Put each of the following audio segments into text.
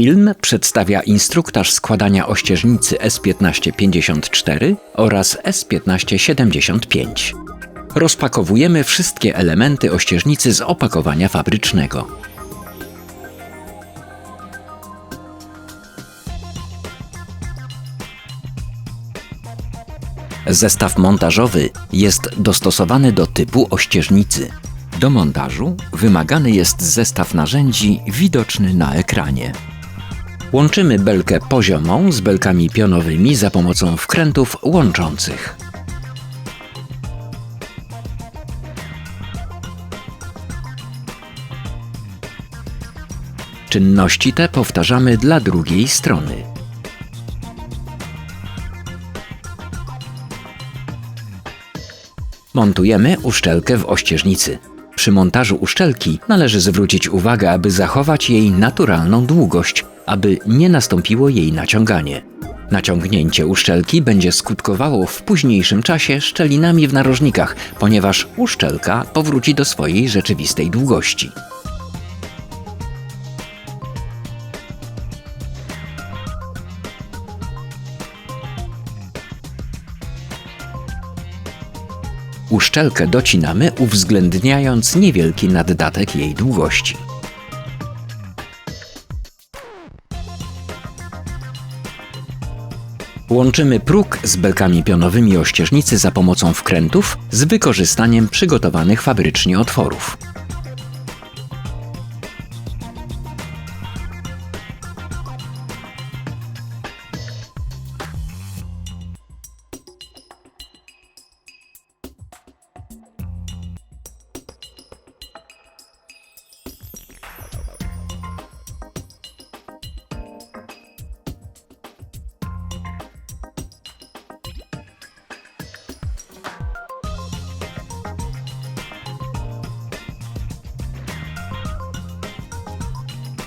Film przedstawia instruktaż składania ościeżnicy S1554 oraz S1575. Rozpakowujemy wszystkie elementy ościeżnicy z opakowania fabrycznego. Zestaw montażowy jest dostosowany do typu ościeżnicy. Do montażu wymagany jest zestaw narzędzi widoczny na ekranie. Łączymy belkę poziomą z belkami pionowymi za pomocą wkrętów łączących. Czynności te powtarzamy dla drugiej strony. Montujemy uszczelkę w ościeżnicy. Przy montażu uszczelki należy zwrócić uwagę, aby zachować jej naturalną długość, aby nie nastąpiło jej naciąganie. Naciągnięcie uszczelki będzie skutkowało w późniejszym czasie szczelinami w narożnikach, ponieważ uszczelka powróci do swojej rzeczywistej długości. Uszczelkę docinamy, uwzględniając niewielki naddatek jej długości. Łączymy próg z belkami pionowymi ościeżnicy za pomocą wkrętów z wykorzystaniem przygotowanych fabrycznie otworów.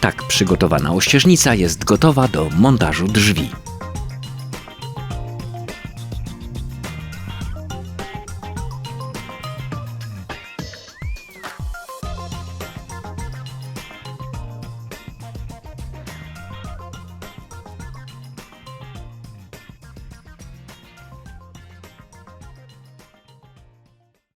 Tak przygotowana ościeżnica jest gotowa do montażu drzwi.